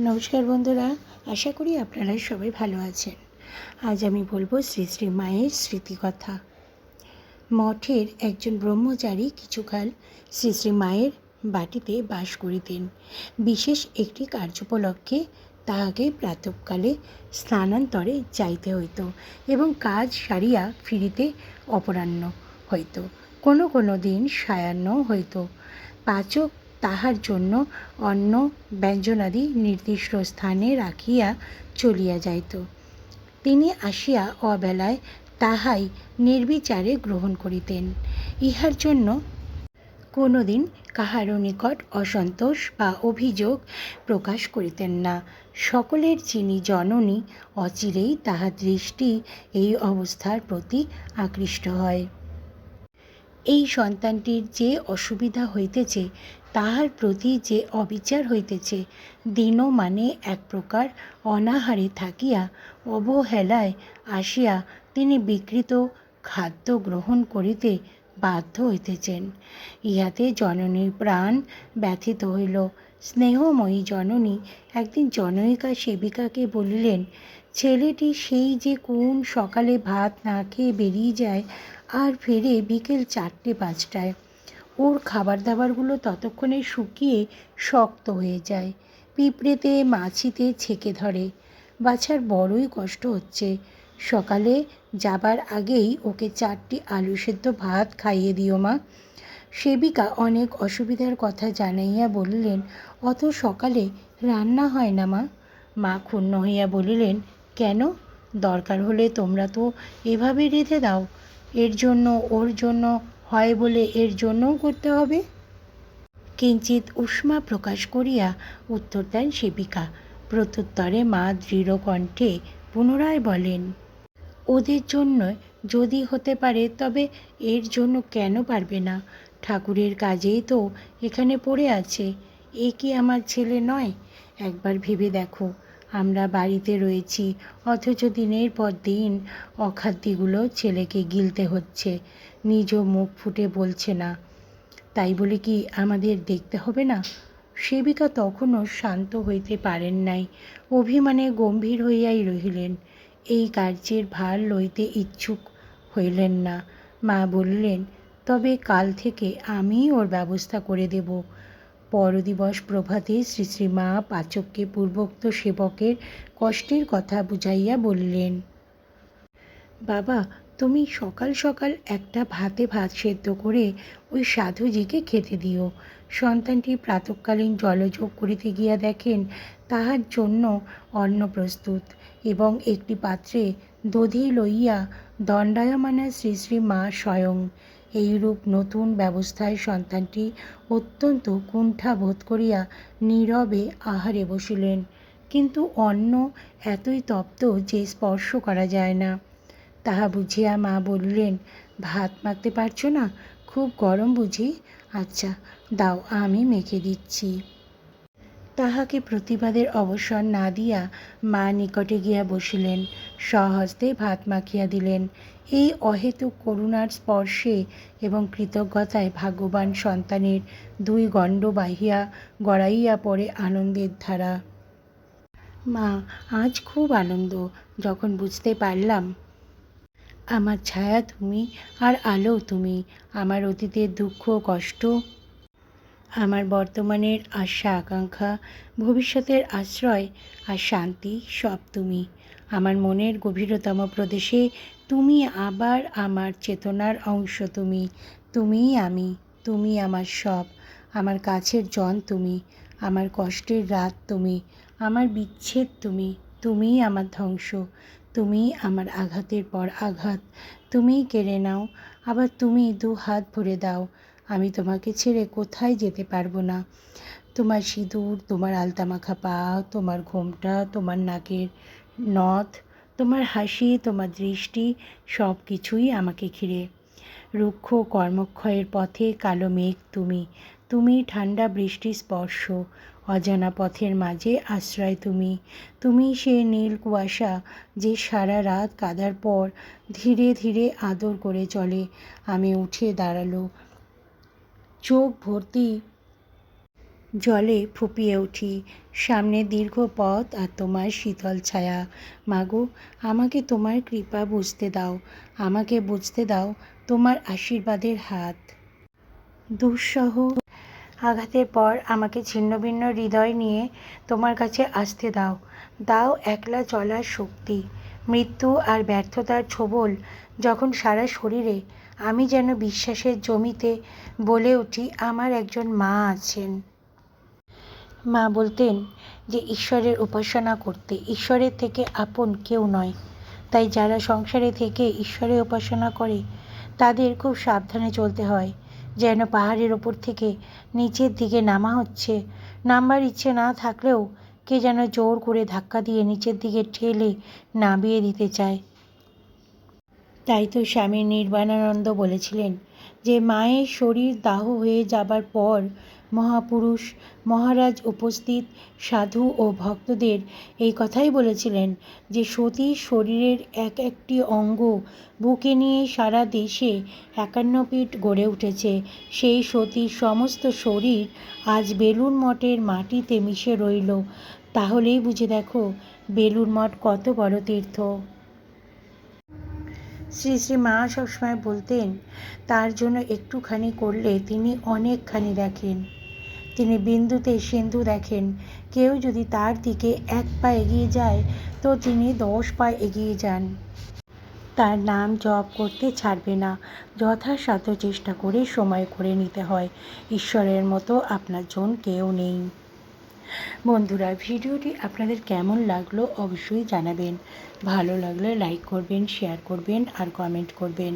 নমস্কার বন্ধুরা, আশা করি আপনারা সবাই ভালো আছেন। আজ আমি বলব শ্রী শ্রী মায়ের স্মৃতিকথা। মঠের একজন ব্রহ্মচারী কিছুকাল শ্রী শ্রী মায়ের বাটিতে বাস করিতেন। বিশেষ একটি কার্যোপলক্ষে তাহাকে প্রাতকালে স্নানান্তরে যাইতে হইত এবং কাজ সারিয়া ফিরিতে অপরাহ্ন হইত। কোনো কোনো দিন সায়াহ্ন হইত। পাচক তাহার জন্য অন্য ব্যঞ্জনাদি নির্দিষ্ট স্থানে রাখিয়া চলিয়া যাইত। তিনি আসিয়া অবেলায় তাহাই নির্বিচারে গ্রহণ করিতেন। ইহার জন্য কোনোদিন কাহারও নিকট অসন্তোষ বা অভিযোগ প্রকাশ করিতেন না। সকলের যিনি জননী অচিরেই তাহার দৃষ্টি এই অবস্থার প্রতি আকৃষ্ট হয়। এই সন্তানটির যে অসুবিধা হইতেছে, তাহার প্রতি যে অবিচার হইতেছে, দিনও মানে এক প্রকার অনাহারে থাকিয়া, অবহেলায় আসিয়া তিনি বিকৃত খাদ্য গ্রহণ করিতে বাধ্য হইতেছেন। ইহাতে জননীর প্রাণ ব্যথিত হইল। স্নেহময়ী জননী একদিন জনৈকা সেবিকাকে বলিলেন, ছেলেটি সেই যে কোন সকালে ভাত না খেয়ে বেরিয়ে যায় আর ফেরে বিকেল চারটে পাঁচটায়। ওর খাবার দাবারগুলো ততক্ষণে শুকিয়ে শক্ত হয়ে যায়, পিঁপড়েতে মাছিতে ছেকে ধরে। বাছার বড়ই কষ্ট হচ্ছে। সকালে যাবার আগেই ওকে চারটি আলু সেদ্ধ ভাত খাইয়ে দিও মা। সেবিকা অনেক অসুবিধার কথা জানাইয়া বলিলেন, অত সকালে রান্না হয় না মা? মা ক্ষুণ্ণ হইয়া বলিলেন, কেন? দরকার হলে তোমরা তো এভাবে রেঁধে দাও। এর জন্য, ওর জন্য হয় বলে এর জন্যও করতে হবে? কিঞ্চিত উষ্মা প্রকাশ করিয়া উত্তর দেন সেবিকা। প্রত্যুত্তরে মা দৃঢ় কণ্ঠে পুনরায় বলেন, ওদের জন্য যদি হতে পারে, তবে এর জন্য কেন পারবে না? ঠাকুরের কাজেই তো এখানে পড়ে আছে। এ কি আমার ছেলে নয়? একবার ভেবে দেখো। আমরা বাড়িতে রয়েছি, অথচ দিনের পর দিন অখাদ্যগুলো ছেলেকে গিলতে হচ্ছে। নিজ মুখ ফুটে বলছে না। তাই বলে কি আমাদের দেখতে হবে না? সেবিকা তখনও শান্ত হইতে পারেন নাই। অভিমানে গম্ভীর হইয়াই রহিলেন। এই কার্যের ভার লইতে ইচ্ছুক হইলেন না। মা বললেন, তবে কাল থেকে আমি ওর ব্যবস্থা করে দেব। পরদিবস প্রভাতে শ্রী শ্রী মা পাচককে পূর্বোক্ত সেবকের কষ্টের কথা বুঝাইয়া বললেন, বাবা, তুমি সকাল সকাল একটা ভাতে ভাত সেদ্ধ করে ওই সাধুজিকে খেতে দিও। সন্তানটি প্রাতকালীন জলযোগ করিতে গিয়া দেখেন, তাহার জন্য অন্ন প্রস্তুত এবং একটি পাত্রে দধি লইয়া দণ্ডায়মানা শ্রী শ্রী মা স্বয়ং। এইরূপ নতুন ব্যবস্থায় সন্তানটি অত্যন্ত কুণ্ঠা বোধ করিয়া নীরবে আহারে বসিলেন। কিন্তু অন্ন এতই তপ্ত যে স্পর্শ করা যায় না। তাহা বুঝিয়া মা বললেন, ভাত মাখতে পারছ না? খুব গরম বুঝি? আচ্ছা দাও, আমি মেখে দিচ্ছি। তাহাকে প্রতিবাদের অবসর না দিয়া মা নিকটে গিয়া বসিলেন, স্বহস্তে ভাত মাখিয়া দিলেন। এই অহেতুক করুণার স্পর্শে এবং কৃতজ্ঞতায় ভাগ্যবান সন্তানের দুই গণ্ড বাহিয়া গড়াইয়া পড়ে আনন্দের ধারা। মা, আজ খুব আনন্দ, যখন বুঝতে পারলাম। আমার ছায়া তুমি আর আলো তুমি, আমার অতীতের দুঃখ কষ্ট আমার বর্তমানের আশা, আকাঙ্ক্ষা, ভবিষ্যতের আশ্রয় আর শান্তি সব তুমি। আমার মনের গভীরতম প্রদেশে তুমি আবার আমার চেতনার অংশ তুমি। তুমিই আমি তুমি আমার সব। আমার কাছের জন তুমি, আমার কষ্টের রাত তুমি, আমার বিচ্ছেদ তুমি, তুমিই আমার ধ্বংস তুমি আমার আঘাতের পর আঘাত। তুমিই কেড়ে নাও, আবার তুমি দু হাত ভরে দাও। আমি তোমাকে ছেড়ে কোথায় যেতে পারব না? তোমার সিঁদুর, তোমার আলতামাখা পা, তোমার ঘোমটা, তোমার নাকের নথ, তোমার হাসি, তোমার দৃষ্টি সব কিছুই আমাকে ঘিরে। রুক্ষ কর্মক্ষয়ের পথে কালো মেঘ তুমি তুমি ঠান্ডা বৃষ্টি স্পর্শ, অজানা পথের মাঝে আশ্রয় তুমি তুমি সে নীল কুয়াশা যে সারা রাত কাদার পর ধীরে ধীরে আদর করে চলে। আমি উঠে দাঁড়াল চোখ ভর্তি। জলে ফুপিয়ে উঠি। সামনে দীর্ঘ পথ আর তোমার শীতল ছায়া। মাগো, আমাকে তোমার কৃপা বুঝতে দাও। আমাকে বুঝতে দাও তোমার আশীর্বাদের হাত। দুঃসহ আঘাতের পর আমাকে ছিন্নভিন্ন হৃদয় নিয়ে তোমার কাছে আসতে দাও। দাও একলা চলার শক্তি। মৃত্যু আর ব্যর্থতার ছোবল যখন সারা শরীরে আমি যেন বিশ্বাসের জমিতে বলে উঠি, আমার একজন মা আছেন। মা বলতেন যে, ঈশ্বরের উপাসনা করতে। ঈশ্বরের থেকে আপন কেউ নয়। তাই যারা সংসারে থেকে ঈশ্বরের উপাসনা করে, তাদের খুব সাবধানে চলতে হয়। যেন পাহাড়ের ওপর থেকে নিচের দিকে নামা হচ্ছে। নামবার ইচ্ছে না থাকলেও কে যেন জোর করে ধাক্কা দিয়ে নিচের দিকে ঠেলে নামিয়ে দিতে চায়। তাই তো স্বামী নির্বাণানন্দ বলেছিলেন যে মায়ের শরীর দাহ হয়ে যাবার পর মহাপুরুষ, মহারাজ উপস্থিত সাধু ও ভক্তদের এই কথাই বলেছিলেন যে সতীর শরীরের এক একটি অঙ্গ বুকে নিয়ে সারা দেশে একান্ন পীঠ গড়ে উঠেছে। সেই সতীর সমস্ত শরীর আজ বেলুন মঠের মাটিতে মিশে রইল। তাহলেই বুঝে দেখো বেলুর মঠ কত বড় তীর্থ। শ্রী শ্রী মা সবসময় বলতেন, তার জন্য একটুখানি করলে তিনি অনেকখানি দেখেন। তিনি বিন্দুতে সিন্ধু দেখেন। কেউ যদি তার দিকে এক পা এগিয়ে যায়, তো তিনি দশ পা এগিয়ে যান। তার নাম জপ করতে ছাড়বে না। যথাসাধ্য চেষ্টা করে সময় করে নিতে হয়। ঈশ্বরের মতো আপনার জন কেউ নেই। বন্ধুরা, ভিডিওটি আপনাদের কেমন লাগল অবশ্যই জানাবেন। ভালো লাগলে লাইক করবেন শেয়ার করবেন আর কমেন্ট করবেন।